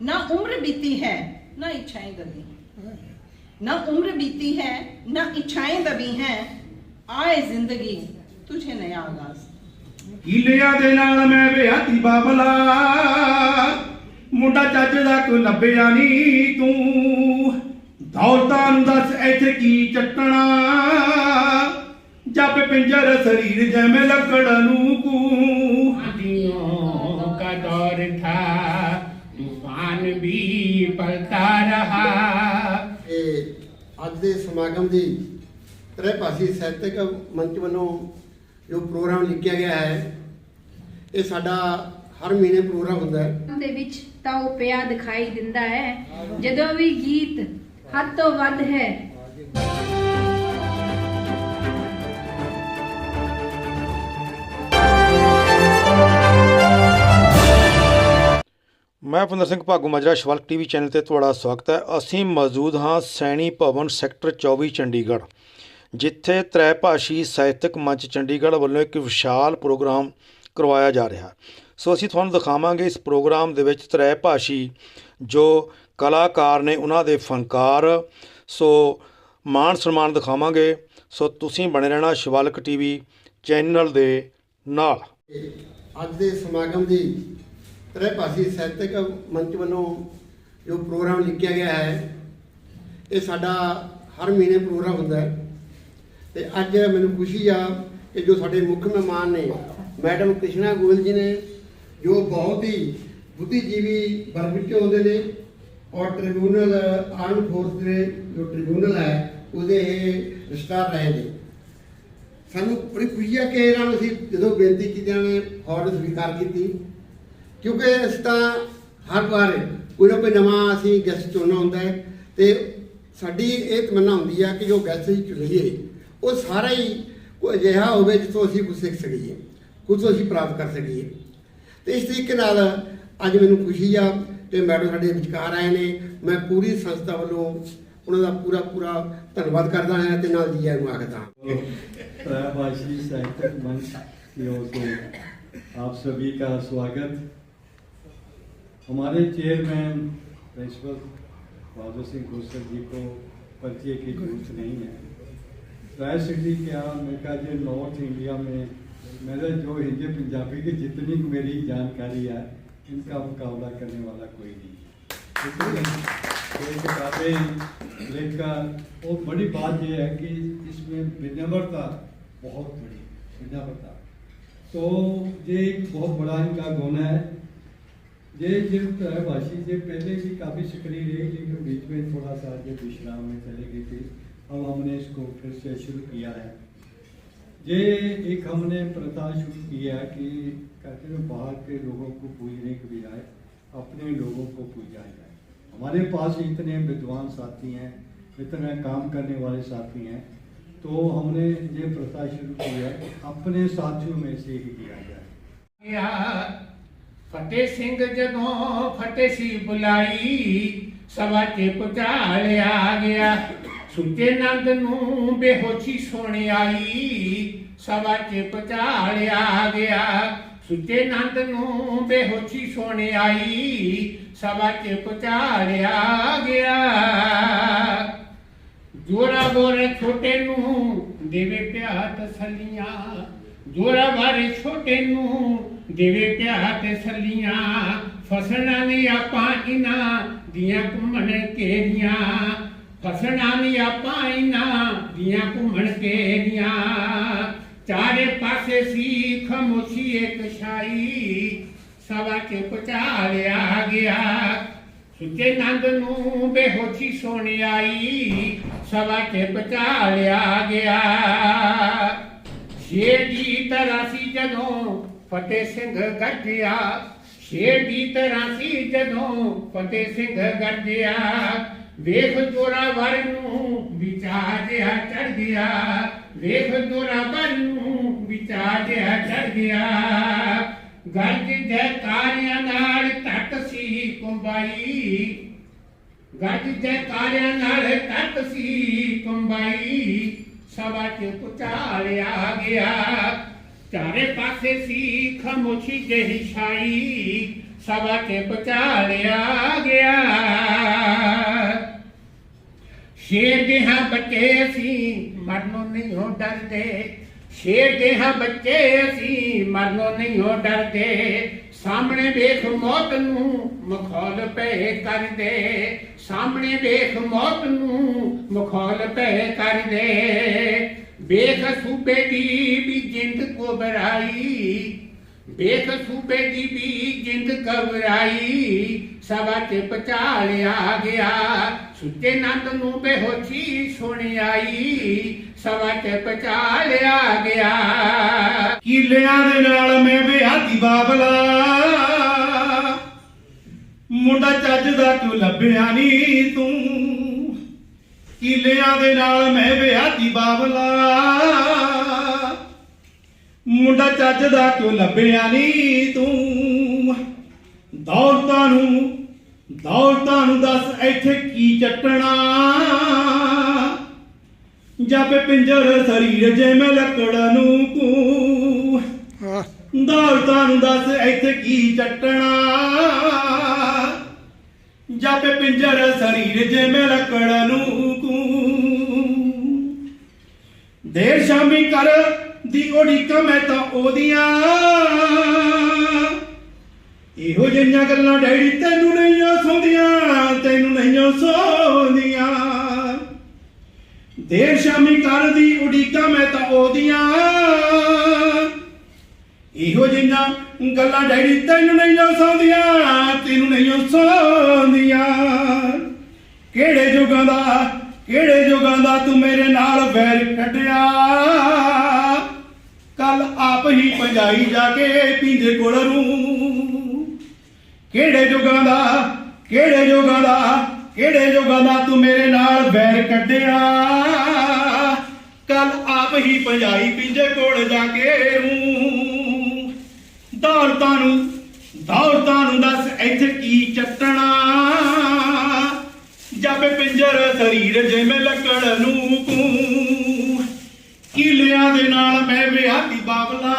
ना उम्र बीती है ना इच्छाएं दबी ना उम्र बीती है ना इच्छाएं दबी हैं आए जिंदगी तुझे नया आगाज ਕੀਲਿਆਂ ਦੇ ਨਾਲ ਮੈਂ ਵਿਆਹਤੀ ਬਾਬਲਾ ਮੁੰਡਾ ਚੱਜ ਦਾ ਕੋਈ ਲੱਭਿਆ ਨਹੀਂ ਤੂੰ ਦੌਲਤਾਂ ਨੂੰ ਦੱਸ ਇੱਥੇ ਕੀ ਚੱਟਣਾ ਜੱਬ ਪਿੰਜਰ ਸਰੀਰ ਜਿਵੇਂ ਲੱਕੜ ਨੂੰ ਕੂ आंधियों का दौर था तूफान भी पलता रहा ਇਹ ਅੱਜ ਦੇ ਸਮਾਗਮ ਦੀ ਤ੍ਰੈਭਾਸ਼ੀ ਸਾਹਿਤਕ ਮੰਚ ਵੱਲੋਂ ਜੋ ਪ੍ਰੋਗਰਾਮ ਲਿਖਿਆ ਗਿਆ ਹੈ ਇਹ ਸਾਡਾ ਹਰ ਮਹੀਨੇ ਪ੍ਰੋਗਰਾਮ ਹੁੰਦਾ ਹੈ ਦੇ ਵਿੱਚ ਤਾਂ ਉਹ ਪਿਆ ਦਿਖਾਈ ਦਿੰਦਾ ਹੈ ਜਦੋਂ ਵੀ ਗੀਤ ਹੱਦ ਤੋਂ ਵੱਧ ਹੈ ਮੈਂ ਭੁੰਦਰ ਸਿੰਘ ਭਾਗੂ ਮਾਜਰਾ, ਸ਼ਵਲਕ ਟੀਵੀ ਚੈਨਲ ਤੇ ਤੁਹਾਡਾ ਸਵਾਗਤ ਹੈ। ਅਸੀਂ ਮੌਜੂਦ ਹਾਂ ਸੈਣੀ ਭਵਨ ਸੈਕਟਰ 24 ਚੰਡੀਗੜ੍ਹ, ਜਿੱਥੇ ਤ੍ਰੈ ਭਾਸ਼ੀ ਸਾਹਿਤਕ ਮੰਚ ਚੰਡੀਗੜ੍ਹ ਵੱਲੋਂ ਇੱਕ ਵਿਸ਼ਾਲ ਪ੍ਰੋਗਰਾਮ ਕਰਵਾਇਆ ਜਾ ਰਿਹਾ। ਸੋ ਅਸੀਂ ਤੁਹਾਨੂੰ ਦਿਖਾਵਾਂਗੇ ਇਸ ਪ੍ਰੋਗਰਾਮ ਦੇ ਵਿੱਚ ਤ੍ਰੈ ਭਾਸ਼ੀ ਜੋ ਕਲਾਕਾਰ ਨੇ ਉਹਨਾਂ ਦੇ ਫਨਕਾਰ। ਸੋ ਮਾਣ ਸਨਮਾਨ ਦਿਖਾਵਾਂਗੇ। ਸੋ ਤੁਸੀਂ ਬਣੇ ਰਹਿਣਾ ਸ਼ਿਵਾਲਕ ਟੀਵੀ ਚੈਨਲ ਦੇ ਨਾਲ। ਅੱਜ ਦੇ ਸਮਾਗਮ ਦੀ ਤ੍ਰੈਭਾਸ਼ੀ ਸਾਹਿਤਕ ਮੰਚ ਵੱਲੋਂ ਜੋ ਪ੍ਰੋਗਰਾਮ ਲਿਖਿਆ ਗਿਆ ਹੈ, ਇਹ ਸਾਡਾ ਹਰ ਮਹੀਨੇ ਪ੍ਰੋਗਰਾਮ ਹੁੰਦਾ ਹੈ। ਤੇ ਅੱਜ ਮੈਨੂੰ ਖੁਸ਼ੀ ਆ ਕਿ ਜੋ ਸਾਡੇ ਮੁੱਖ ਮਹਿਮਾਨ ਨੇ, ਮੈਡਮ ਕ੍ਰਿਸ਼ਨਾ ਗੋਇਲ ਜੀ ਨੇ, ਜੋ ਬਹੁਤ ਹੀ ਬੁੱਧੀਜੀਵੀ ਵਰਗ ਵਿੱਚੋਂ ਆਉਂਦੇ ਨੇ ਔਰ ਟ੍ਰਿਬਿਊਨਲ, ਆਰਮ ਫੋਰਸ ਦੇ ਜੋ ਟ੍ਰਿਬਿਊਨਲ ਹੈ, ਉਹਦੇ ਇਹ ਰਜਿਸਟਰਾਰ ਰਹੇ ਨੇ। ਸਾਨੂੰ ਬੜੀ ਖੁਸ਼ੀ ਆ ਕਿ ਇਹਨਾਂ ਨੂੰ ਅਸੀਂ ਜਦੋਂ ਬੇਨਤੀ ਕੀਤੀ, ਇਹਨਾਂ ਨੇ ਫੌਰਨ ਸਵੀਕਾਰ ਕੀਤੀ। ਕਿਉਂਕਿ ਅਸੀਂ ਤਾਂ ਹਰ ਵਾਰ ਕੋਈ ਨਾ ਕੋਈ ਨਵਾਂ ਅਸੀਂ ਗੈਸਟ ਚੁਣਨਾ ਹੁੰਦਾ ਹੈ ਤੇ ਸਾਡੀ ਇਹ ਤਮੰਨਾ ਹੁੰਦੀ ਹੈ ਕਿ ਜੋ ਗੈਸਟ ਅਸੀਂ ਚੁਣੀਏ ਉਹ ਸਾਰਾ ਹੀ ਕੋਈ ਅਜਿਹਾ ਹੋਵੇ ਜਿੱਥੋਂ ਅਸੀਂ ਕੁਝ ਸਿੱਖ ਸਕੀਏ ਕੁਝ ਅਸੀਂ ਪ੍ਰਾਪਤ ਕਰ ਸਕੀਏ ਤੇ ਇਸ ਤਰੀਕੇ ਨਾਲ ਅੱਜ ਮੈਨੂੰ ਖੁਸ਼ੀ ਆ ਕਿ ਮੈਡਮ ਸਾਡੇ ਵਿਚਕਾਰ ਆਏ ਨੇ ਮੈਂ ਪੂਰੀ ਸੰਸਥਾ ਵੱਲੋਂ ਉਹਨਾਂ ਦਾ ਪੂਰਾ ਪੂਰਾ ਧੰਨਵਾਦ ਕਰਦਾ ਹਾਂ ਤੇ ਨਾਲ ਜੀ ਆਇਆਂ ਨੂੰ ਆਖਦਾ ਹਾਂ त्रैभाषी साहित्यिक मंच की ओर से आप सभी का स्वागत हमारे चेयरमैन प्रिंसिपल बहादुर सिंह खोसर जी को परिचय की ज़रूरत नहीं है। ट्राई सिटी क्या मैं कहा जो नॉर्थ इंडिया में मेरे जो हिंदी पंजाबी की जितनी मेरी जानकारी है, इनका मुकाबला करने वाला कोई नहीं ये किताबें लेकर, और बड़ी बात यह है कि इसमें विनम्रता बहुत बड़ी, विनम्रता। तो ये एक बहुत बड़ा इनका गुण है। ये जिन भाषी से पहले भी काफ़ी सक्रिय रही, लेकिन बीच में थोड़ा सा ये विश्राम में चले गई थी। अब हमने इसको फिर से शुरू किया है। ये एक हमने प्रथा शुरू किया कि कहते हैं बाहर के लोगों को पूजने के बजाय अपने लोगों को पूजा जाए। हमारे पास इतने विद्वान साथी हैं, इतने काम करने वाले साथी हैं तो हमने ये प्रथा शुरू की है, अपने साथियों में से ही किया जाए। ਫਤਿਹ ਸਿੰਘ ਜਦੋਂ ਫਤਿਹ ਸੀ ਬੁਲਾਈ, ਸਭਾ ਤੇ ਪੁਚਾਲਿਆ ਗਿਆ। ਸੁੱਚੇ ਨੰਦ ਨੂੰ ਬੇਹੋਸ਼ੀ ਸੁਣ ਆਈ, ਸਭਾ ਤੇ ਪੁਚਾਲਿਆ ਗਿਆ। ਸੁੱਚੇ ਨੰਦ ਨੂੰ ਬੇਹੋਸ਼ੀ ਸੁਣ ਆਈ, ਸਭਾ ਤੇ ਪੁਚਾਲਿਆ ਗਿਆ। ਜੋਰਾ ਬੋਰੇ ਛੋਟੇ ਨੂੰ ਦੇਵੇ ਪਿਆ ਤਸਲੀਆਂ, ਜੋਰਾ ਬਾਰੇ ਛੋਟੇ ਨੂੰ ਦੇਵੇ ਪਿਆ ਤੇ ਸੱਲੀਆਂ ਫਸਣਾ ਨਹੀਂ ਆਪਾਂ ਇਨਾ ਦੀਆਂ ਘੁੰਮਣ ਕੇਰੀਆਂ ਫਸਣਾ ਨਹੀਂ ਆਪਾਂ ਇਨਾ ਦੀਆਂ ਘੁੰਮਣ ਕੇਰੀਆਂ ਚਾਰੇ ਪਾਸੇ ਸੀ ਖਮੋਸ਼ੀ ਇੱਕ ਛਾਈ, ਸਵਾ ਕੇ ਪਚਾਲਿਆ ਗਿਆ। ਸੁੱਚੇ ਨੰਦ ਨੂੰ ਬੇਹੋਸ਼ੀ ਸੁਣ ਆਈ, ਸਵਾ ਕੇ ਪਚਾ ਲਿਆ ਗਿਆ। ਸ਼ੇਰ ਦੀ ਤਰ੍ਹਾਂ ਸੀ ਜਦੋਂ ਫਤਿਹ ਸਿੰਘ ਗਰਜਿਆ ਸ਼ੇਰ ਦੀ ਤਰ੍ਹਾਂ ਸੀ ਜਦੋਂ ਫਤਿਹ ਸਿੰਘ ਗਰਜਿਆ ਵੇਖ ਜੋਰਾਵਰ ਨੂੰ ਵਿਚਾਰਿਆ ਚੜ ਗਿਆ ਵੇਖ ਜੋਰਾਵਰ ਨੂੰ ਵਿਚਾਰਿਆ ਚੜ ਗਿਆ ਗਰਜ ਜੈਕਾਰਿਆਂ ਨਾਲ ਤੱਕ ਸੀ ਕੁੰਬਾਈ ਗੱਜ ਜੈਕਾਰਿਆਂ ਨਾਲ ਤੱਕ ਸੀ ਕੰਬਾਈ, ਸਭਾ ਚ ਪੁਚਾਲਿਆ ਗਿਆ। ਚਾਰੇ ਪਾਸੇ ਸੀ ਖਮੋਸ਼ੀ ਜਿਹੀ ਛਾਈ, ਸਭਾ ਤੇ ਪਚਾਲਿਆ ਗਿਆ। ਸ਼ੇਰ ਦੇ ਹਾਂ ਬੱਚੇ ਅਸੀਂ ਮਰਨੋਂ ਨਹੀਂ ਹੋ ਡਰਦੇ। ਸ਼ੇਰ ਦੇ ਹਾਂ ਬੱਚੇ ਅਸੀਂ ਮਰਨੋਂ ਨਹੀਂ ਹੋ ਡਰਦੇ। ਸਾਹਮਣੇ ਵੇਖ ਮੌਤ ਨੂੰ ਮਖੌਲ ਪਏ ਕਰਦੇ। ਸਾਹਮਣੇ ਵੇਖ ਮੌਤ ਨੂੰ ਮਖੌਲ ਪਏ ਕਰਦੇ। ਬੇਖ ਸੂਬੇ ਦੀ ਵੀ ਜਿੰਦ ਕੋ ਬਰਾਈ ਵੇਖ ਸੂਬੇ ਦੀ ਵੀ ਜਿੰਦ ਘਬਰਾਈ ਸਵਾ ਤੇ ਪਚਾਲਿਆ ਗਿਆ ਸੁੱਤੇ ਨੰਦ ਨੂੰ ਬੇਹੋਸ਼ੀ ਸੁਣ ਆਈ, ਸਭਾ ਤੇ ਪਚਾਲਿਆ ਗਿਆ। ਕੀਲਿਆਂ ਦੇ ਨਾਲ ਮੈਂ ਵਿਆਹਤੀ ਬਾਬਲਾ, ਮੁੰਡਾ ਚੱਜ ਦਾ ਕਿਉਂ ਲੱਭਿਆ ਨਹੀਂ ਤੂੰ। ਕੀਲਿਆਂ ਦੇ ਨਾਲ ਮੈਂ ਵਿਆਹਤੀ ਬਾਬਲਾ ਮੁੰਡਾ ਚੱਜ ਦਾ ਕਿਉਂ ਲੱਭਿਆ ਨਹੀਂ ਤੂੰ? ਦੌਲਤਾਂ ਨੂੰ ਦੌਲਤਾਂ ਨੂੰ ਦੱਸ ਇੱਥੇ ਕੀ ਚੱਟਣਾ ਜਦ ਪਿੰਜਰ ਸਰੀਰ ਜੇ ਮੈਂ ਲੱਕੜ ਨੂੰ ਕੂ। ਦੌਲਤਾਂ ਨੂੰ ਦੱਸ ਇੱਥੇ ਕੀ ਚੱਟਣਾ ਜਦ ਪਿੰਜਰ ਸਰੀਰ ਜੇ ਮੈਂ ਲੱਕੜ ਨੂੰ ਦੇਰ ਸ਼ਾਮੀ ਕਰ ਦੀ ਉਡੀਕਾਂ ਮੈਂ ਤਾਂ ਉਹਦੀਆਂ। ਇਹੋ ਜਿਹੀਆਂ ਗੱਲਾਂ ਡੈਡੀ ਤੈਨੂੰ ਨਹੀਂ ਸੌਂਦੀਆਂ ਤੈਨੂੰ ਨਹੀਂ ਸੌਂਦੀਆਂ ਦੇਰ ਸ਼ਾਮੀ ਕਰਦੀ ਉਡੀਕਾਂ ਮੈਂ ਤਾਂ ਉਹਦੀਆਂ। ਇਹੋ ਜਿਹੀਆਂ ਗੱਲਾਂ ਡੈਡੀ ਤੈਨੂੰ ਨਹੀਂ ਸੌਂਦੀਆਂ ਤੈਨੂੰ ਨਹੀਂ ਸੌਂਦੀਆਂ ਕਿਹੜੇ ਜੁਗਾਂ ਦਾ ਕਿਹੜੇ ਜੁਗਾਂ ਦਾ ਤੂੰ ਮੇਰੇ ਨਾਲ ਵੈਰ ਕੱਢਿਆ ਕੱਲ ਆਪ ਹੀ ਪੰਜਾਈ ਜਾ ਕੇ ਪੀਂਦੇ ਕੋਲ ਨੂੰ ਕਿਹੜੇ ਜੁਗਾਂ ਦਾ, ਕਿਹੜੇ ਜੁਗਾਂ ਦਾ, ਕਿਹੜੇ ਜੁਗਾਂ ਦਾ ਤੂੰ ਮੇਰੇ ਨਾਲ ਵੈਰ ਕੱਢਿਆ ਕੱਲ ਆਪ ਹੀ ਪੰਜਾਈ ਪਿੰਜੇ ਕੋਲ ਜਾ ਕੇ ਰੂ। ਦੌਲਤਾਂ ਨੂੰ ਦੌਲਤਾਂ ਨੂੰ ਦੱਸ ਇੱਥੇ ਕੀ ਚੱਟਣਾ? ਜਦ ਪਿੰਜਰ ਸਰੀਰ ਜਿਵੇਂ ਲੱਕੜ ਨੂੰ ਕੂ। ਕੀਲਿਆਂ ਦੇ ਨਾਲ ਮੈਂ ਵਿਆਹਤੀ ਬਾਬਲਾ।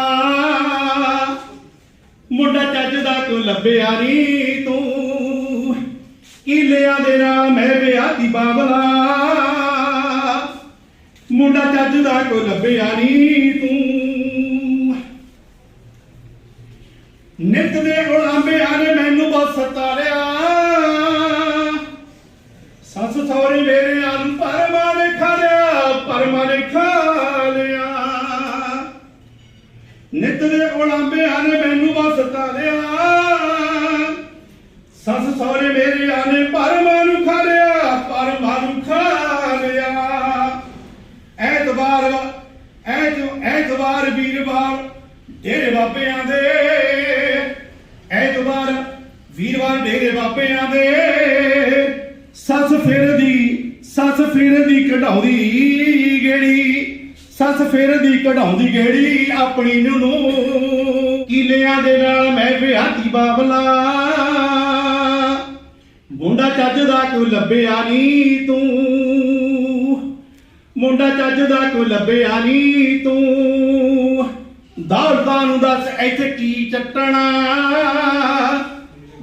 ਮੁੰਡਾ ਚੱਜ ਦਾ ਕੋ ਲੱਭਿਆ ਨਹੀਂ ਤੂੰ। ਕਿਲਿਆਂ ਦੇ ਨਾਲ ਮੈਂ ਵਿਆਹਤੀ ਬਾਬਲਾ। ਮੁੰਡਾ ਚੱਜ ਦਾ ਕੋ ਲੱਭਿਆ ਨੀ ਵੀਰਵਾਰ ਡੇਰੇ ਬਾਬਿਆਂ ਦੇ। ਸੱਸ ਫਿਰਦੀ ਸੱਸ ਫਿਰਦੀ ਕਢਾਉਂਦੀ ਗੇੜੀ। ਸੱਸ ਫਿਰਦੀ ਕਢਾਉਂਦੀ ਗੇੜੀ ਆਪਣੀ ਨੂੰ ਨੂੰ। ਕੀਲਿਆਂ ਦੇ ਨਾਲ ਮੈਂ ਵਿਆਹਤੀ ਬਾਬਲਾ। ਮੁੰਡਾ ਚੱਜ ਦਾ ਕਿਉਂ ਲੱਭਿਆ ਨਹੀਂ ਤੂੰ। ਮੁੰਡਾ ਚੱਜ ਦਾ ਕਿਉਂ ਲੱਭਿਆ ਨਹੀਂ ਤੂੰ। ਦੌਲਤਾਂ ਨੂੰ ਦੱਸ ਇੱਥੇ ਕੀ ਚੱਟਣਾ।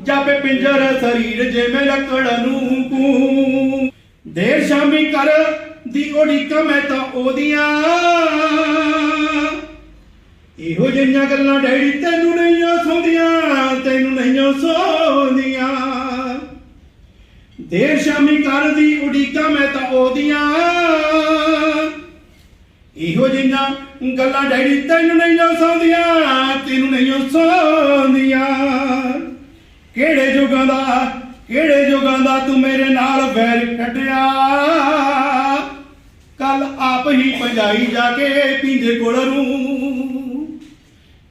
ਜਾਪੇ ਪਿੰਜਰ ਸਰੀਰ ਜਿਵੇਂ ਲੱਕੜ ਨੂੰ ਕੂ। ਦੇਰ ਸ਼ਾਮੀ ਕਰ ਦੀ ਉਡੀਕਾਂ ਮੈਂ ਤਾਂ ਉਹਦੀਆਂ। ਇਹੋ ਜਿਹੀਆਂ ਗੱਲਾਂ ਡੈਡੀ ਤੈਨੂੰ ਨਹੀਂ ਸੌਂਦੀਆਂ ਤੈਨੂੰ ਨਹੀਂ ਸੌਂਦੀਆਂ ਦੇਰ ਸ਼ਾਮੀ ਕਰਦੀ ਉਡੀਕਾਂ ਮੈਂ ਤਾਂ ਉਹਦੀਆਂ। ਇਹੋ ਜਿਹੀਆਂ ਗੱਲਾਂ ਡੈਡੀ ਤੈਨੂੰ ਨਹੀਂ ਸੌਂਦੀਆਂ ਤੈਨੂੰ ਨਹੀਂ ਸੌਂਦੀਆਂ ਕਿਹੜੇ ਜੁਗਾਂ ਦਾ, ਕਿਹੜੇ ਜੁਗਾਂ ਦਾ ਤੂੰ ਮੇਰੇ ਨਾਲ ਵੈਰ ਕੱਢਿਆ ਕੱਲ ਆਪ ਹੀ ਪੰਜਾਈ ਜਾ ਕੇ ਪੀਂਦੇ ਕੋਲ ਨੂੰ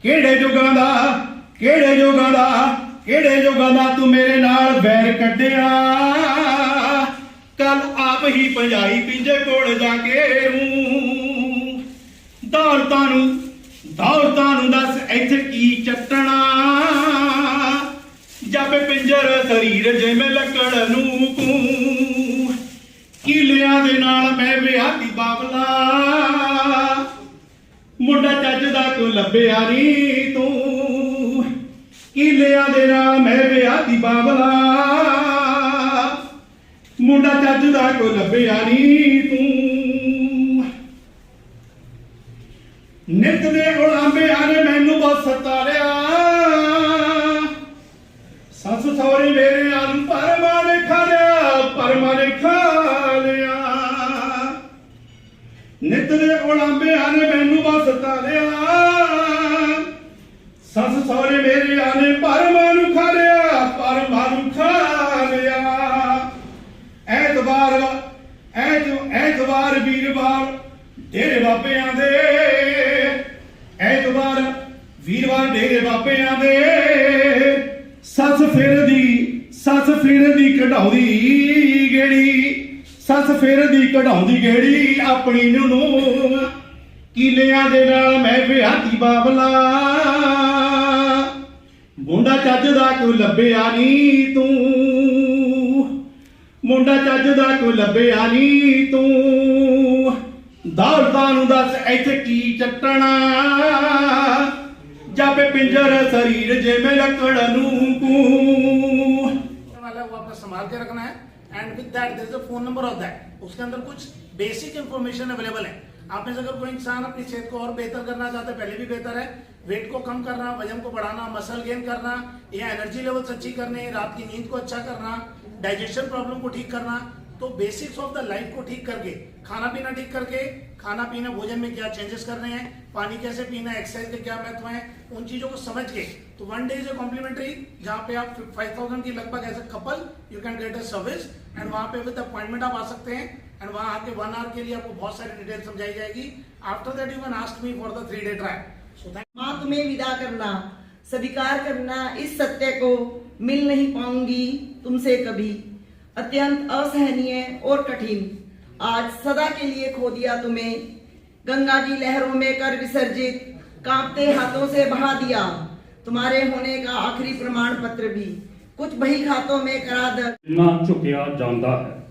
ਕਿਹੜੇ ਜੁਗਾਂ ਦਾ, ਕਿਹੜੇ ਜੁਗਾਂ ਦਾ, ਕਿਹੜੇ ਜੁਗਾਂ ਦਾ ਤੂੰ ਮੇਰੇ ਨਾਲ ਵੈਰ ਕੱਢਿਆ? ਕੱਲ ਆਪ ਹੀ ਪੰਜਾਈ ਪਿੰਜੇ ਕੋਲ ਜਾ ਕੇ ਰੂ ਦੌਲਤਾਂ ਨੂੰ ਦੌਲਤਾਂ ਨੂੰ ਦੱਸ ਇੱਥੇ ਕੀ ਚੱਟਣਾ? ਜਦ ਪਿੰਜਰ ਸਰੀਰ ਜਿਵੇਂ ਲੱਕੜ ਨੂੰ ਕੂ। ਕਿਲਿਆਂ ਦੇ ਨਾਲ ਮੈਂ ਵਿਆਹਤੀ ਬਾਬਲਾ। ਮੁੰਡਾ ਚੱਜ ਦਾ ਕਿਉਂ ਲੱਭਿਆ ਨਹੀਂ ਤੂੰ। ਕੀਲਿਆਂ ਦੇ ਨਾਲ ਮੈਂ ਵਿਆਹ ਬਾਬਲਾ। ਮੁੰਡਾ ਚੱਜ ਦਾ ਕੋ ਲੱਭਿਆ ਨੀ ਤੂੰ। ਨਿਤ ਦੇ ਉਲਾਂਬਿਆਂ ਨੇ ਮੈਨੂੰ ਬਸ ਸਤਾਰਿਆ ਸੱਸ ਮੇਰੇ ਆਲੂ ਪਰਮਾ ਨੇ ਖਾ ਲਿਆ, ਪਰਮਾ ਨੇ ਖਾ ਲਿਆ। ਨਿਤ ਦੇ ਉਲਾਂਬਿਆਂ ਨੇ, ਮੈਨੂੰ ਬਸ ਸਤਾਰਿਆ ਸੱਸ ਸਹੁਰੇ ਮੇਰੇ ਆਨੇ ਪਰਮਾ ਨੂੰ ਖਾ ਲਿਆ, ਪਰਮਾ ਨੂੰ ਖਾ ਲਿਆ। ਐਤਵਾਰ ਐਤ ਐਤਵਾਰ ਵੀਰਵਾਰ, ਡੇਰੇ ਬਾਬਿਆਂ ਦੇ ਐਤਵਾਰ ਵੀਰਵਾਰ ਡੇਰੇ ਬਾਬਿਆਂ ਦੇ ਸੱਸ ਫਿਰਦੀ ਸੱਸ ਫਿਰਦੀ ਕਢਾਉਂਦੀ ਗੇੜੀ। ਸੱਸ ਫਿਰਦੀ ਕਢਾਉਂਦੀ ਗੇੜੀ ਆਪਣੀ ਨੂੰ ਨੂੰ ਦੇ ਨਾਲ ਮੈਂ ਵਿਆਹਤੀ ਬਾਬਲਾ। ਮੁੰਡਾ ਚੱਜ ਦਾ ਕੋਈ ਲੱਭਿਆ ਨਹੀਂ ਤੂੰ। ਮੁੰਡਾ ਚੱਜ ਦਾ ਕੋਈ ਲੱਭਿਆ ਨਹੀਂ ਤੂੰ। ਦੌਲਤਾਂ ਨੂੰ ਦੱਸ ਇੱਥੇ ਕੀ ਚੱਟਣਾ। जब पिंजर शरीर जे में वाला वो संभाल के रखना है and with that there is a phone number of that उसके अंदर कुछ बेसिक इंफॉर्मेशन अवेलेबल है आप में से अगर कोई इंसान अपनी सेहत को और बेहतर करना चाहता है पहले भी बेहतर है वेट को कम करना वज़न को बढ़ाना मसल गेन करना या एनर्जी लेवल्स अच्छी करने रात की नींद को अच्छा करना डाइजेशन प्रॉब्लम को ठीक करना तो बेसिक्स ऑफ़ द लाइफ को ठीक करके खाना पीना ठीक करके खाना पीना भोजन में क्या चेंजेस करने हैं, पानी कैसे पीना है एक्सरसाइज के क्या महत्व है, उन चीज़ों को समझ के तो one day is a complimentary जहाँ पे आप फाइव थाउज़ेंड की लगभग age a couple you can get a service and वहाँ पे विद अपॉइंटमेंट आप आ सकते हैं एंड वहाँ आके वन आवर के लिए आपको बहुत सारी डिटेल समझाई जाएगी। After that you can ask me for the three day so thank माँ तुम्हें विदा करना, स्वीकार करना, इस सत्य को मिल नहीं पाऊँगी तुमसे कभी। अत्यंत असहनीय और कठिन आज सदा के लिए खो दिया तुम्हें गंगा की लहरों में कर विसर्जित कांपते हाथों से बहा दिया तुम्हारे होने का आखिरी प्रमाण पत्र भी कुछ बही खातों में करा दर ਜਿੰਨਾ ਝੁਕਿਆ ਜਾਂਦਾ ਹੈ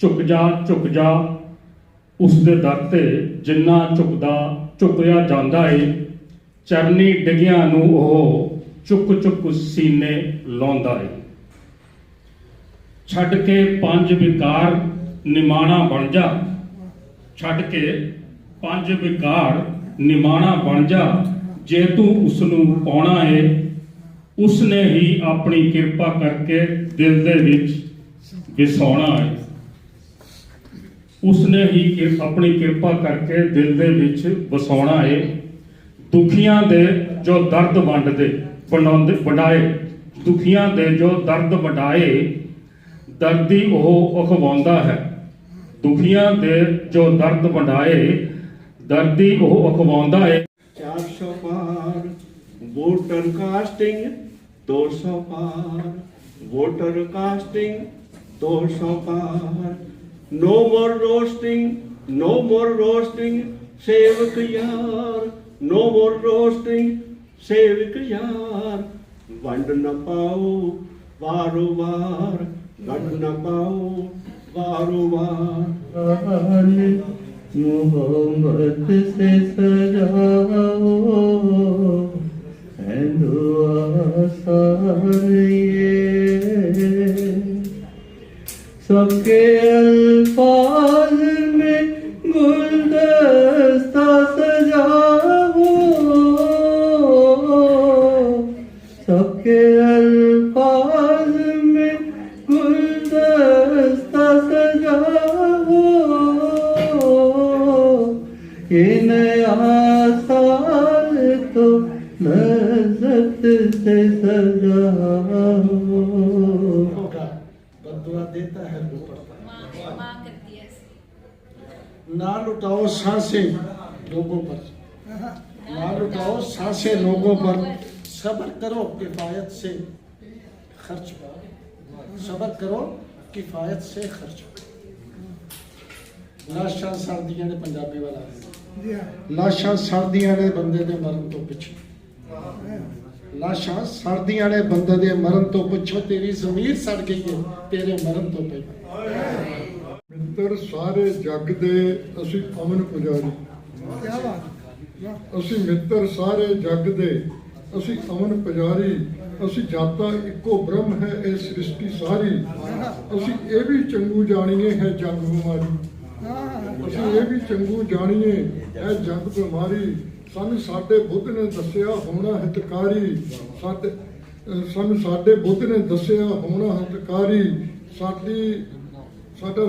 ਝੁਕ ਜਾ ਝੁਕ ਜਾ ਉਸ ਦੇ ਦਰ ਤੇ ਜਿੰਨਾ ਝੁਕਦਾ ਝੁਕਿਆ ਜਾਂਦਾ ਏ ਚਰਨੀ ਡਿਗਿਆਂ ਨੂੰ ਉਹ ਚੁੱਕ ਚੁੱਕ ਸੀਨੇ ਲਾਉਂਦਾ ਏ ਛੱਡ ਕੇ ਪੰਜ ਵਿਕਾਰ ਨਿਮਾਣਾ ਬਣ ਜਾ। ਛੱਡ ਕੇ ਪੰਜ ਵਿਕਾਰ ਨਿਮਾਣਾ ਬਣ ਜਾ। ਜੇ ਤੂੰ ਉਸ ਨੂੰ ਪਾਉਣਾ ਏ ਉਸ ਨੇ ਹੀ ਆਪਣੀ ਕਿਰਪਾ ਕਰਕੇ ਦਿਲ ਦੇ ਵਿੱਚ ਵਿਸਾਉਣਾ ਹੈ ਉਸ ਨੇ ਹੀ ਆਪਣੀ ਕਿਰਪਾ ਕਰਕੇ ਦਿਲ ਦੇ ਵਿੱਚ ਵਸਾਉਣਾ ਏ। ਦੁਖੀਆਂ ਦੇ ਜੋ ਦਰਦ ਵੰਡਦੇ ਬਣਾਉਂਦੇ ਵਡਾਏ। ਦੁਖੀਆਂ ਦੇ ਜੋ ਦਰਦ ਵਡਾਏ ਦਰਦੀ ਉਹ ਅਖਵਾਉਂਦਾ ਹੈ। ਦੁਖੀਆਂ ਦੇ ਜੋ ਦਰਦ ਵੰਡਾਏ, ਦਰਦੀ ਉਹ ਅਖਵਾਉਂਦਾ ਹੈ। 400 ਪਾਰ ਵੋਟਰ ਕਾਸਟਿੰਗ 200 ਪਾਰ ਵੋਟਰ ਕਾਸਟਿੰਗ 200 ਪਾਰ ਨੋ ਮੋਰ ਰੋਸਟਿੰਗ, ਨੋ ਮੋਰ ਰੋਸਟਿੰਗ, ਸੇਵਕ ਯਾਰ, ਨੋ ਮੋਰ ਰੋਸਟਿੰਗ, ਸੇਵਕ ਯਾਰ, ਵੰਡ ਨਾ ਪਾਓ ਵਾਰੋ ਵਾਰ। கண்ண வாருவாரி முகம்பத் சே சஜாவோ सबके अल्फा बदुआ देता है लुटता है माँ करती है ऐसे। ना लुटाओ सांसें लोगों पर ना लुटाओ सांसें लोगों पर सब्र करो किफायत से खर्च सब्र करो किफायत से खर्च ਲਾਸ਼ਾਂ ਸਰਦੀਆਂ ਨੇ ਪੰਜਾਬੀ ਵਾਲਾ ਲਾਸ਼ਾਂ ਸਰਦੀਆਂ ਨੇ ਬੰਦੇ ਦੇ ਮਰਨ ਤੋਂ ਪਿੱਛੇ ਲਾਸ਼ਾਂ ਸਰਦੀਆਂ ਨੇ ਬੰਦੇ ਦੇ ਮਰਨ ਤੋਂ ਪਿੱਛੋਂ ਤੇਰੀ ਜ਼ਮੀਰ ਸੜ ਗਈ ਹੈ, ਤੇਰੇ ਮਰਨ ਤੋਂ ਪਹਿਲਾਂ। ਮਿੱਤਰ, ਸਾਰੇ ਜੱਗ ਦੇ ਅਸੀਂ ਅਮਨ ਪੁਜਾਰੀ। ਕੀ ਬਾਤ ਅਸੀਂ ਮਿੱਤਰ, ਸਾਰੇ ਜੱਗ ਦੇ ਅਸੀਂ ਅਮਨ ਪੁਜਾਰੀ। ਅਸੀਂ ਜਾਤਾ ਇੱਕੋ ਬ੍ਰਹਮ ਹੈ, ਇਹ ਸ੍ਰਿਸ਼ਟੀ ਸਾਰੀ। ਅਸੀਂ ਇਹ ਵੀ ਚੰਗੂ ਜਾਣੀਏ ਹੈ, ਜੰਗ ਬਿਮਾਰੀ। ਅਸੀਂ ਇਹ ਵੀ ਚੰਗੂ ਜਾਣੀਏ, ਇਹ ਜੰਗ ਬਿਮਾਰੀ। ਸਾਨੂੰ ਸਾਡੇ ਬੁੱਧ ਨੇ ਦੱਸਿਆ ਹੋਣਾ ਹਿਤਕਾਰੀ ਸਾਡੇ ਅਹ ਸਾਨੂੰ ਸਾਡੇ ਬੁੱਧ ਨੇ ਦੱਸਿਆ ਹੋਣਾ ਹਿਤਕਾਰੀ ਸਾਡੀ ਸਾਡਾ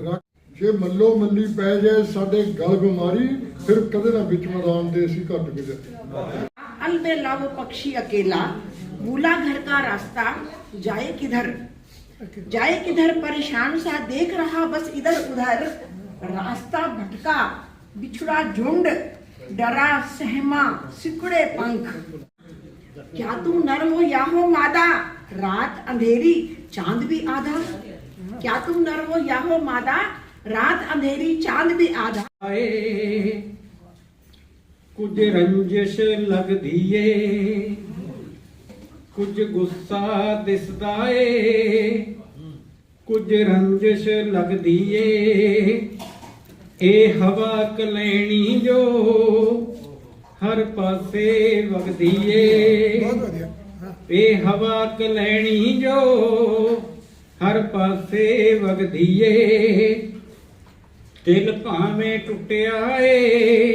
ਰੱਖ- ਜੇ ਮੱਲੋ ਮੱਲੀ ਪੈ ਜਾਏ ਸਾਡੇ ਗਲ ਬਿਮਾਰੀ ਫਿਰ ਕਦੇ ਨਾ ਵਿੱਚ ਮੈਦਾਨ ਦੇ ਅਸੀਂ ਘਟ ਗਏ अलबेला वो पक्षी अकेला भूला घर का रास्ता जाए किधर जाए किधर परेशान सा देख रहा बस इधर उधर रास्ता भटका बिछड़ा झुंड डरा सहमा सिकुड़े पंख क्या तू नर हो या हो मादा रात अंधेरी चांद भी आधा क्या तुम नर हो या हो मादा रात अंधेरी चांद भी आधा ਆਏ ਕੁਝ ਰੰਜਿਸ਼ ਲੱਗਦੀ ਏ ਕੁਝ ਗੁੱਸਾ ਦਿਸਦਾ ਏ ਕੁਝ ਰੰਜਿਸ਼ ਲੱਗਦੀ ਏ ਇਹ ਹਵਾ ਕਲੈਣੀ ਜੋ ਹਰ ਪਾਸੇ ਵਗਦੀ ਏ ਇਹ ਹਵਾ ਕਲੈਣੀ ਜੋ ਹਰ ਪਾਸੇ ਵਗਦੀ ਏ ਦਿਲ ਭਾਵੇਂ ਟੁੱਟਿਆ ਏ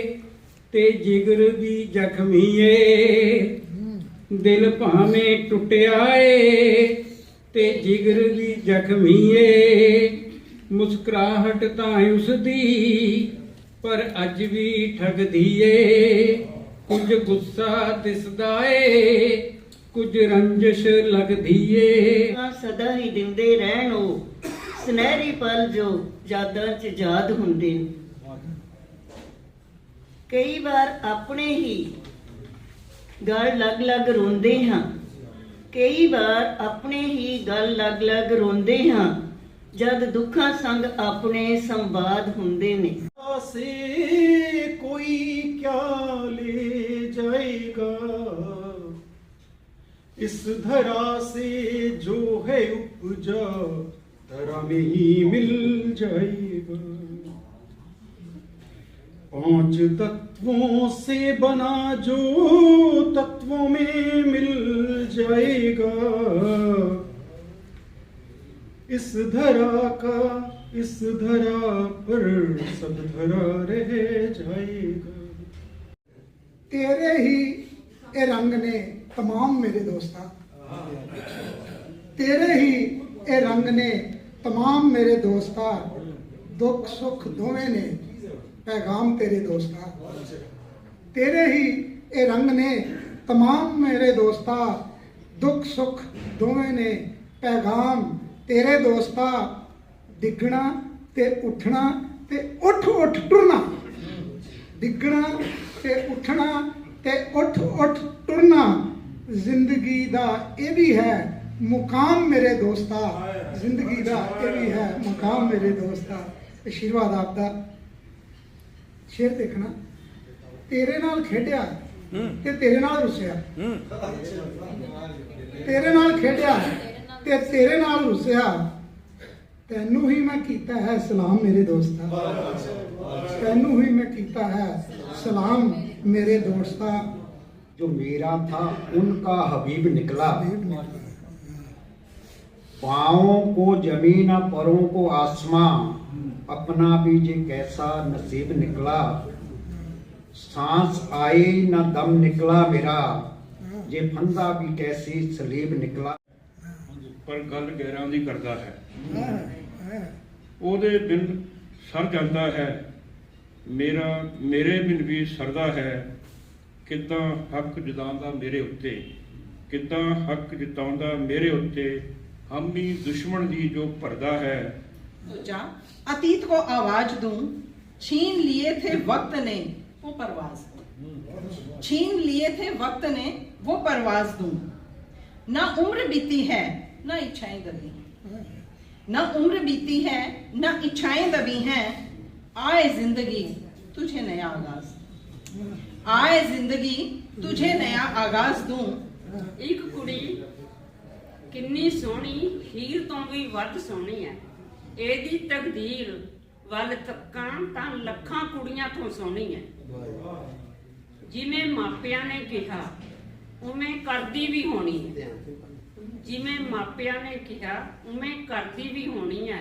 ਤੇ ਜਿਗਰ ਵੀ ਜ਼ਖਮੀ ਏ ਦਿਲ ਭਾਵੇਂ ਟੁੱਟਿਆ ਏ ਤੇ ਜਿਗਰ ਵੀ ਜ਼ਖਮੀ ਏ ਮੁਸਕਰਾਹਟ ਤਾਂ ਉਸ ਦੀ ਪਰ ਅੱਜ ਵੀ ਠਗਦੀ ਏ ਕੁਝ ਗੁੱਸਾ ਦਿਸਦਾ ਏ ਕੁਝ ਰੰਜਿਸ਼ ਲੱਗਦੀ ਏ ਸਦਾ ਹੀ ਦਿੰਦੇ ਰਹਿਣ ਉਹ ਸੁਨਹਿਰੀ ਪਲ ਜੋ ਯਾਦਾਂ 'ਚ ਯਾਦ ਹੁੰਦੇ ਨੇ। ਕਈ ਵਾਰ ਆਪਣੇ ਹੀ ਗੱਲ ਲੱਗ ਲੱਗ ਰੋਂਦੇ ਹਾਂ। ਕਈ ਵਾਰ ਆਪਣੇ ਹੀ ਗੱਲ ਲੱਗ ਲੱਗ ਰੋਂਦੇ ਹਾਂ। ਜਦ ਦੁੱਖਾਂ ਸੰਗ ਆਪਣੇ ਸੰਵਾਦ ਹੁੰਦੇ ਨੇ से कोई क्या ले जाएगा इस धरा से जो है उपजा धरा में ही मिल जाएगा पांच तत्वों से बना जो तत्वों में मिल जाएगा इस धरा का इस धरा पर सब धरा रह जाएगा ਤੇਰੇ ਹੀ ਇਹ ਰੰਗ ਨੇ तमाम ਮੇਰੇ ਦੋਸਤਾਂ ਤੇਰੇ ਹੀ ਇਹ ਰੰਗ ਨੇ तमाम ਮੇਰੇ ਦੋਸਤਾਂ ਦੁੱਖ ਸੁੱਖ ਦੋਵੇਂ ਨੇ ਪੈਗਾਮ ਤੇਰੇ ਦੋਸਤਾਂ ਤੇਰੇ ਹੀ ਇਹ ਰੰਗ ਨੇ तमाम ਮੇਰੇ ਦੋਸਤਾਂ ਦੁੱਖ ਸੁੱਖ ਦੋਵੇਂ ਨੇ ਪੈਗਾਮ ਤੇਰੇ ਦੋਸਤਾਂ ਡਿੱਗਣਾ ਤੇ ਉੱਠਣਾ ਤੇ ਉੱਠ ਉੱਠ ਟੁਰਨਾ। ਡਿੱਗਣਾ ਤੇ ਉੱਠਣਾ ਤੇ ਉੱਠ ਉੱਠ ਤੁਰਨਾ ਜ਼ਿੰਦਗੀ ਦਾ ਇਹ ਵੀ ਹੈ ਮੁਕਾਮ ਮੇਰੇ ਦੋਸਤਾ ਜ਼ਿੰਦਗੀ ਦਾ ਇਹ ਵੀ ਹੈ ਮੁਕਾਮ ਮੇਰੇ ਦੋਸਤਾ ਆਸ਼ੀਰਵਾਦ ਆਪਦਾ। ਸ਼ੇਰ ਦੇਖਣਾ। ਤੇਰੇ ਨਾਲ ਖੇਡਿਆ ਤੇ ਤੇਰੇ ਨਾਲ ਰੁੱਸਿਆ। ਤੇਰੇ ਨਾਲ ਖੇਡਿਆ। ਤੇ ਤੇਰੇ ਨਾਲ ਰੁੱਸਿਆ ਤੈਨੂੰ ਹੀ ਮੈਂ ਕੀਤਾ ਹੈ ਸਲਾਮ ਮੇਰੇ ਦੋਸਤਾ ਤੈਨੂੰ ਹੀ ਮੈਂ ਕੀਤਾ ਹੈ सलाम मेरे दोस्ता जो मेरा था उनका हबीब निकला पाँवों को जमीन परों को आसमां अपना भी जे कैसा नसीब निकला सांस आई न दम निकला मेरा जे फंदा भी कैसी सलीब निकला ਪਰ ਗੱਲ ਗੈਰਾਂ ਦੀ ਕਰਦਾ ਹੈ ਉਹਦੇ ਬਿਨ ਸਰ ਜਾਂਦਾ ਹੈ ਮੇਰਾ ਮੇਰੇ ਬਿਨ ਵੀ ਸਰਦਾ ਹੈ ਕਿੱਦਾਂ ਹੱਕ ਜਤਾਉਂਦਾ ਮੇਰੇ ਉੱਤੇ ਕਿੱਦਾਂ ਹੱਕ ਜਤਾਉਂਦਾ ਮੇਰੇ ਉੱਤੇ ਹਮੀ ਦੁਸ਼ਮਣ ਦੀ ਜੋ ਭਰਦਾ ਹੈ सोचा अतीत को आवाज दूं छीन लिए थे वक्त ने वो परवाज छीन लिए थे वक्त ने वो परवाज दूं ना उम्र बीती है ना इच्छाएं दबी ना उम्र बीती है ना इच्छाएं दबी हैं आए जिंदगी तुझे नया आगाज आए जिंदगी तुझे नया आगाज दूं ਇੱਕ ਕੁੜੀ ਕਿੰਨੀ ਸੋਹਣੀ ਹੀਰ ਤੋਂ ਵੀ ਵੱਧ ਸੋਹਣੀ ਹੈ ਇਹਦੀ ਤਕਦੀਰ ਵੱਲ ਤੱਕਾਂ ਤਾਂ ਲੱਖਾਂ ਕੁੜੀਆਂ ਤੋਂ ਸੋਹਣੀ ਹੈ ਜਿਵੇਂ ਮਾਪਿਆਂ ਨੇ ਕਿਹਾ ਉਵੇਂ ਕਰਦੀ ਵੀ ਹੋਣੀ ਹੈ ਜਿਵੇਂ ਮਾਪਿਆਂ ਨੇ ਕਿਹਾ ਉਵੇਂ ਕਰਦੀ ਵੀ ਹੋਣੀ ਹੈ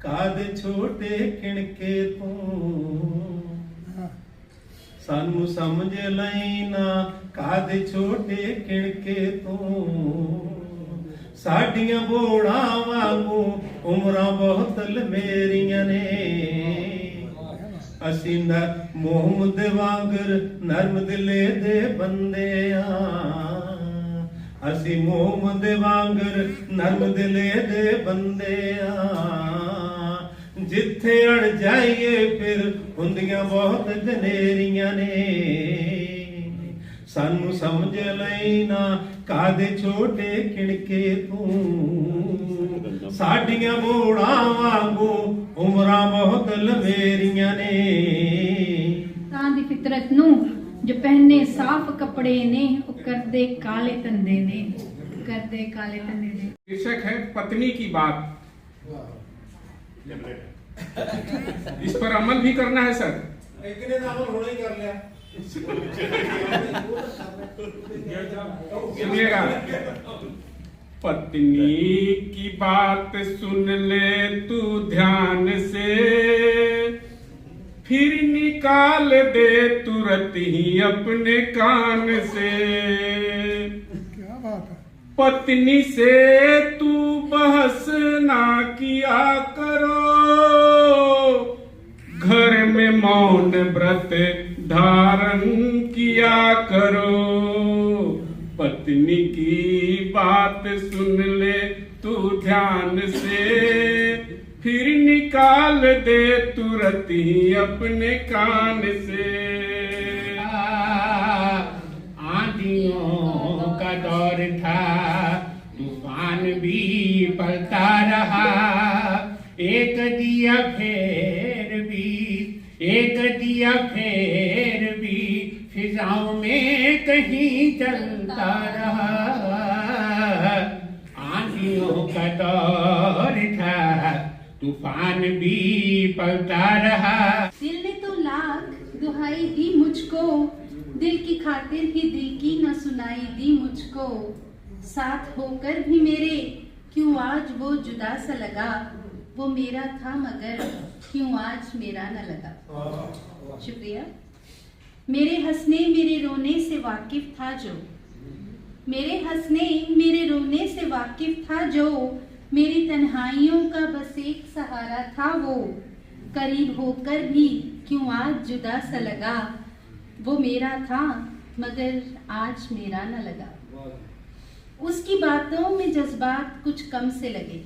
ਕਾਦ ਛੋਟੇ ਕਿਣਕੇ ਤੂੰ? ਸਾਨੂੰ ਸਮਝ ਲਈ ਨਾ ਕਾਦ ਛੋਟੇ ਕਿਣਕੇ ਤੂੰ? ਸਾਡੀਆਂ ਬੋੜਾਂ ਵਾਂਗੂ ਉਮਰਾਂ ਬਹੁਤ ਲਮੇਰੀਆਂ ਨੇ। ਅਸੀਂ ਨ ਮੁਹੰਮਦ ਵਾਂਗਰ ਨਰਮ ਦਿਲੇ ਦੇ ਬੰਦੇ ਆ। ਅਸੀਂ ਮੁਹੰਮਦ ਵਾਂਗਰ ਨਰਮ ਦਿਲੇ ਦੇ ਬੰਦੇ ਆ। ਜਿੱਥੇ ਅੜ ਜਾਈਏ ਫਿਰ ਹੁੰਦੀਆਂ ਬਹੁਤ ਜਨੇਰੀਆਂ ਨੇ। ਸਾਨੂੰ ਸਮਝ ਲਈ ਨਾ ਕਾਦੇ ਛੋਟੇ ਕਿਣਕੇ ਤੂੰ। ਸਾਡੀਆਂ ਮੋੜਾਂ ਵਾਂਗੂ ਉਮਰਾਂ ਬਹੁਤ ਲਵੇਰੀਆਂ ਨੇ। ਤਾਂ ਦੀ ਫਿਤਰਤ ਨੂੰ जो पहने साफ़ कपड़े ने कर दे काले तंदे ने कर दे काले तंदे ने। शीर्षक है पत्नी की बात। इस पर अमल भी करना है सर। सुनिएगा। पत्नी की बात सुन ले तू ध्यान से। फिर निकाल दे तुरंत ही अपने कान से। क्या बात है? पत्नी से तू बहस ना किया करो। घर में मौन व्रत धारण किया करो। पत्नी की बात सुन ले तू ध्यान से। फिर निकाल दे तुरंत ही अपने कान से आंधियों का दौर था तूफान भी पलता रहा एक दिया फेर भी एक दिया फेर भी फिजाओं में कहीं चलता रहा आंधियों का दौर था तूफ़ान भी पलता रहा। दिल ने तो लाख दुहाई दी मुझको, दिल की खातिर ही दिल की न सुनाई दी मुझको। साथ होकर भी मेरे क्यों आज वो जुदा सा लगा? वो मेरा था मगर क्यों आज मेरा न लगा? शुक्रिया। मेरे हंसने, मेरे रोने से वाकिफ था जो। मेरे हंसने, मेरे रोने से वाकिफ था जो। मेरी तन्हाइयों का बस एक सहारा था वो। करीब होकर भी क्यों आज जुदा सा लगा? वो मेरा था, मगर आज मेरा न लगा। उसकी बातों में जज्बात कुछ कम से लगे।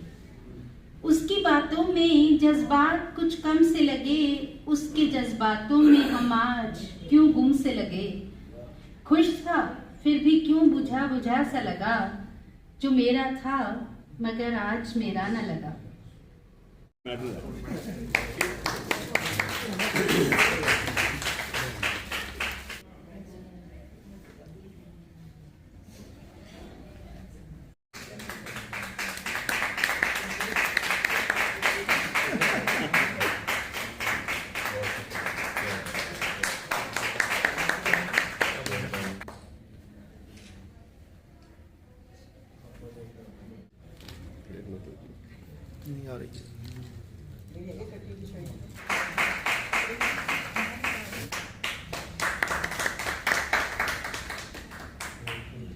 उसकी बातों में जज्बात कुछ कम से लगे, उसके जज्बातों में हम आज क्यों गुम से लगे? खुश था, फिर भी क्यों बुझा बुझा सा लगा? जो मेरा था मगर आज मेरा न लगा नहीं आ